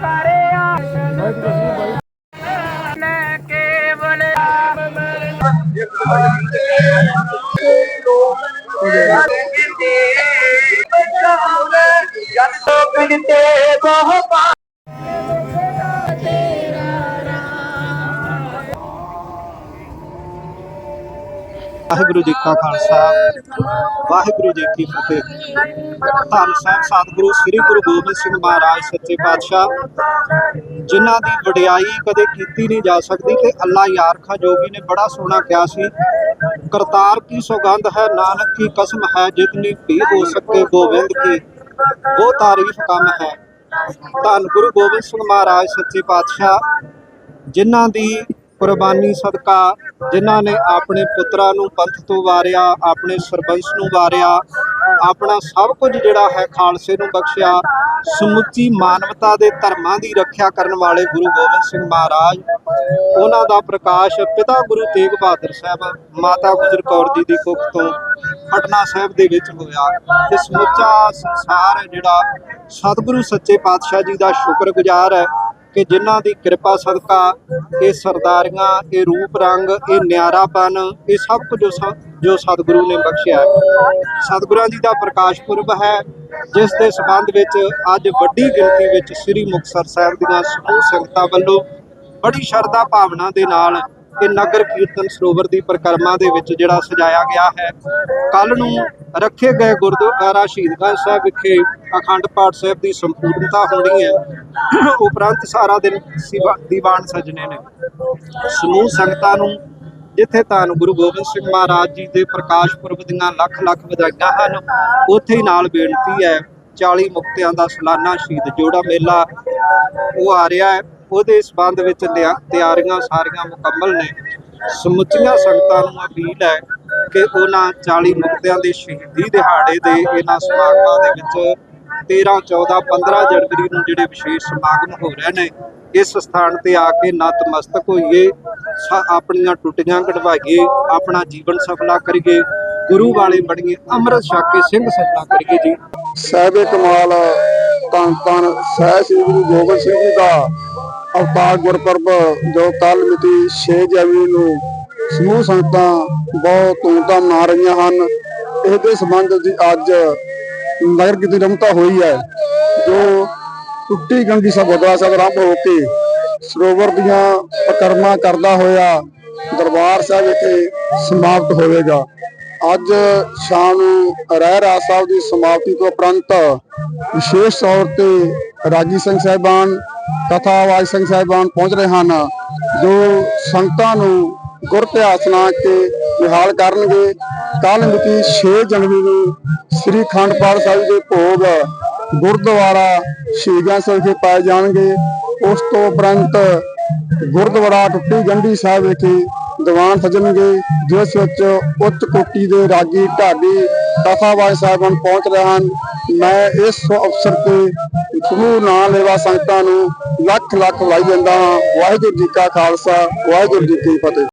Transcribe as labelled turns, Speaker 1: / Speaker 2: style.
Speaker 1: ਕਰਿਆ ਨੇ ਕੇਵਲ ਜਦ ਤੋਂ ਬਿਨਤੇ ਬਹੁ
Speaker 2: ਵਾਹਿਗੁਰੂ ਜੀ ਕਾ ਖਾਲਸਾ, ਵਾਹਿਗੁਰੂ ਜੀ ਕੀ ਫਤਿਹ। ਧੰਨ ਸਾਹਿਬ, ਸਤਿਗੁਰੂ ਸ੍ਰੀ ਗੁਰੂ ਗੋਬਿੰਦ ਸਿੰਘ ਮਹਾਰਾਜ, ਸੱਚੇ ਪਾਤਸ਼ਾਹ, ਜਿਨ੍ਹਾਂ ਦੀ ਵਡਿਆਈ ਕਦੇ ਕੀਤੀ ਨਹੀਂ ਜਾ ਸਕਦੀ ਤੇ ਅੱਲਾ ਯਾਰਖਾ ਜੋਗੀ ਨੇ, ਬੜਾ ਸੋਹਣਾ ਕਿਹਾ ਸੀ, ਕਰਤਾਰ ਕੀ ਸੌਗੰਧ ਹੈ, ਨਾਨਕ ਕੀ ਕਸਮ ਹੈ, ਜਿਤਨੀ ਵੀ ਹੋ ਸਕੇ ਗੋਬਿੰਦ ਕੀ, ਉਹ ਤਾਰੀਫ ਕੰਮ ਹੈ। ਧੰਨ ਗੁਰੂ ਗੋਬਿੰਦ ਸਿੰਘ ਮਹਾਰਾਜ, ਸੱਚੇ ਪਾਤਸ਼ਾਹ, ਜਿਨ੍ਹਾਂ ਦੀ ਕੁਰਬਾਨੀ ਸਦਕਾ, ਜਿਨ੍ਹਾਂ ਨੇ ਆਪਣੇ ਪੁੱਤਰਾਂ ਨੂੰ ਪੰਥ ਤੋਂ ਵਾਰਿਆ, ਆਪਣੇ ਸਰਬੰਸ ਨੂੰ ਵਾਰਿਆ, ਆਪਣਾ ਸਭ ਕੁਝ ਜਿਹੜਾ ਹੈ ਖਾਲਸੇ ਨੂੰ ਬਖਸ਼ਿਆ, ਸਮੁੱਚੀ ਮਾਨਵਤਾ ਦੇ ਧਰਮਾਂ ਦੀ ਰੱਖਿਆ ਕਰਨ ਵਾਲੇ ਗੁਰੂ ਗੋਬਿੰਦ ਸਿੰਘ ਮਹਾਰਾਜ, ਉਹਨਾਂ ਦਾ ਪ੍ਰਕਾਸ਼ ਪਿਤਾ ਗੁਰੂ ਤੇਗ ਬਹਾਦਰ ਸਾਹਿਬ, ਮਾਤਾ ਗੁਜਰ ਕੌਰ ਜੀ ਦੀ ਕੁੱਖ ਤੋਂ ਪਟਨਾ ਸਾਹਿਬ ਦੇ ਵਿੱਚ ਹੋਇਆ। ਤੇ ਸਮੁੱਚਾ ਸੰਸਾਰ ਹੈ ਜਿਹੜਾ ਸਤਿਗੁਰੂ ਸੱਚੇ ਪਾਤਸ਼ਾਹ ਜੀ ਦਾ ਸ਼ੁਕਰਗੁਜ਼ਾਰ ਹੈ। ਕਿ ਜਿਨ੍ਹਾਂ ਦੀ ਕਿਰਪਾ ਸਦਕਾ ਇਹ ਸਰਦਾਰੀਆਂ, ਇਹ ਰੂਪ ਰੰਗ, ਇਹ ਨਿਆਰਾਪਨ ਇਹ ਸਭ ਕੁਝ ਜੋ ਸਤਿਗੁਰੂ ਨੇ ਬਖਸ਼ਿਆ ਸਤਿਗੁਰਾਂ ਜੀ ਦਾ ਪ੍ਰਕਾਸ਼ ਪੁਰਬ ਹੈ, ਜਿਸ ਦੇ ਸਬੰਧ ਵਿੱਚ ਅੱਜ ਵੱਡੀ ਗਿਣਤੀ ਵਿੱਚ ਸ੍ਰੀ ਮੁਕਤਸਰ ਸਾਹਿਬ ਦੀਆਂ ਸਮੂਹ ਸੰਗਤਾਂ ਵੱਲੋਂ ਬੜੀ ਸ਼ਰਧਾ ਭਾਵਨਾ ਦੇ ਨਾਲ ਇਹ ਨਗਰ ਕੀਰਤਨ ਸਰੋਵਰ ਦੀ ਪਰਿਕਰਮਾ ਦੇ ਵਿੱਚ ਜਿਹੜਾ ਸਜਾਇਆ ਗਿਆ ਹੈ। ਕੱਲ ਨੂੰ ਰੱਖੇ ਗਏ ਗੁਰਦੁਆਰਾ ਸ਼ਹੀਦਗੰਜ ਸਾਹਿਬ ਵਿਖੇ ਅਖੰਡ ਪਾਠ ਸਾਹਿਬ ਦੀ ਸੰਪੂਰਨਤਾ ਹੋਣੀ ਹੈ। ਉਪਰੰਤ ਸਾਰਾ ਦਿਨ ਦੀਵਾਨ ਸਜਣੇ ਨੇ। ਸਮੂਹ ਸੰਗਤਾਂ ਨੂੰ ਜਿੱਥੇ ਧੰਨ ਗੁਰੂ ਗੋਬਿੰਦ ਸਿੰਘ ਮਹਾਰਾਜ ਜੀ ਦੇ ਪ੍ਰਕਾਸ਼ ਪੁਰਬ ਦੀਆਂ ਲੱਖ ਲੱਖ ਵਧਾਈਆਂ ਹਨ, ਉੱਥੇ ਹੀ ਨਾਲ ਬੇਨਤੀ ਹੈ 40 ਮੁਕਤਿਆਂ ਦਾ ਸਾਲਾਨਾ ਸ਼ਹੀਦ ਜੋੜਾ ਮੇਲਾ ਉਹ ਆ ਰਿਹਾ ਹੈ। ਉਹਦੇ ਸਬੰਧ ਵਿੱਚ ਤਿਆਰੀਆਂ ਸਾਰੀਆਂ ਮੁਕੰਮਲ ਨੇ। ਸਮੁੱਚੀਆਂ ਸੰਗਤਾਂ ਨੂੰ ਅਪੀਲ ਹੈ ਕਿ ਉਹਨਾਂ 40 ਮੁਕਤਿਆਂ ਦੇ ਸ਼ਹੀਦੀ ਦਿਹਾੜੇ ਦੇ ਇਹਨਾਂ ਸਮਾਗਮਾਂ ਦੇ ਵਿੱਚ 13 14 15 ਜਨਵਰੀ ਨੂੰ ਜਿਹੜੇ ਵਿਸ਼ੇਸ਼ ਸਮਾਗਮ ਹੋ ਰਹੇ ਨੇ, ਇਸ ਸਥਾਨ ਤੇ ਆ ਕੇ ਨਤਮਸਤਕ ਹੋਈਏ ਆਪਣੀਆਂ ਟੁੱਟੀਆਂ ਕਢਵਾਈਏ, ਆਪਣਾ ਜੀਵਨ ਸਫਲਾ ਕਰੀਏ, ਗੁਰੂ ਵਾਲੇ ਬਣੀਏ, ਅੰਮ੍ਰਿਤ ਛਕ ਕੇ ਸਿੰਘ ਸਜਣਾ ਕਰੀਏ ਜੀ।
Speaker 3: ਸਾਹਿਬੇ ਕਮਾਲ ਧੰਨ ਧੰਨ ਸਹਿ ਸ੍ਰੀ ਗੁਰੂ ਗੋਬਿੰਦ ਸਿੰਘ ਜੀ ਦਾ ਅਵਤਾਰ ਗੁਰਪੁਰਬ ਜੋ ਕੱਲ ਮਿਤੀ 6 ਜਨਵਰੀ ਨੂੰ ਸਮੂਹ ਸੰਗਤਾਂ ਬਹੁਤ ਧੂਮਧਾਮ ਮਨਾ ਰਹੀਆਂ ਹਨ। ਇਸ ਦੇ ਸੰਬੰਧ ਦੀ ਅੱਜ ਨਗਰ ਕੀਰਤਨ ਰਮਤਾ ਹੋਈ ਹੈ, ਜੋ ਟੁੱਟੀ ਗੰਗੀ ਸਾਹਿਬ ਸਾਹਿਬ ਆਰੰਭ ਹੋ ਕੇ ਸਰੋਵਰ ਦੀਆਂ ਪਕਰਮਾ ਕਰਦਾ ਹੋਇਆ ਦਰਬਾਰ ਸਾਹਿਬ ਇੱਥੇ ਸਮਾਪਤ ਹੋਵੇਗਾ। ਅੱਜ ਸ਼ਾਮ ਨੂੰ ਰਹਿ ਰਾਜ ਸਾਹਿਬ ਦੀ ਸਮਾਪਤੀ ਤੋਂ ਉਪਰੰਤ ਵਿਸ਼ੇਸ਼ ਤੌਰ ਤੇ ਰਾਜੀ ਸਿੰਘ ਸਾਹਿਬਾਨ ਕਥਾਵਾਜ ਸਿੰਘ ਸਾਹਿਬਾਨ ਪਹੁੰਚ ਰਹੇ ਹਨ, ਜੋ ਸੰਗਤਾਂ ਨੂੰ ਗੁਰ ਇਤਿਹਾਸ ਸੁਣਾ ਕੇ ਨਿਹਾਲ ਕਰਨਗੇ ਕੱਲ ਮਿਤੀ 6 ਜਨਵਰੀ ਨੂੰ ਸ੍ਰੀ ਖੰਡ ਪਾਠ ਸਾਹਿਬ ਦੇ ਭੋਗ ਗੁਰਦੁਆਰਾ ਸ਼ਹੀਦਾਂ ਸਾਹਿਬ ਵਿਖੇ ਪਾਏ ਜਾਣਗੇ। ਉਸ ਤੋਂ ਉਪਰੰਤ ਗੁਰਦੁਆਰਾ ਟੁੱਟੀ ਗੰਢੀ ਸਾਹਿਬ ਵਿਖੇ ਦੀਵਾਨ ਸਜਣਗੇ, ਜਿਸ ਵਿੱਚ ਉੱਚ ਕੋਟੀ ਦੇ ਰਾਗੀ ਢਾਡੀ ਕਥਾਵਾਜ ਸਾਹਿਬਾਨ ਪਹੁੰਚ ਰਹੇ ਹਨ। ਮੈਂ ਇਸ ਅਵਸਰ ਤੇ ਸਮੂਹ ਨਾਂ ਲੈਵਾ ਸੰਗਤਾਂ ਨੂੰ ਲੱਖ ਲੱਖ ਵਾਈ ਜਾਂਦਾ ਹਾਂ ਵਾਹਿਗੁਰੂ ਜੀ ਕਾ ਖਾਲਸਾ, ਵਾਹਿਗੁਰੂ ਜੀ ਕੀ ਫਤਿਹ।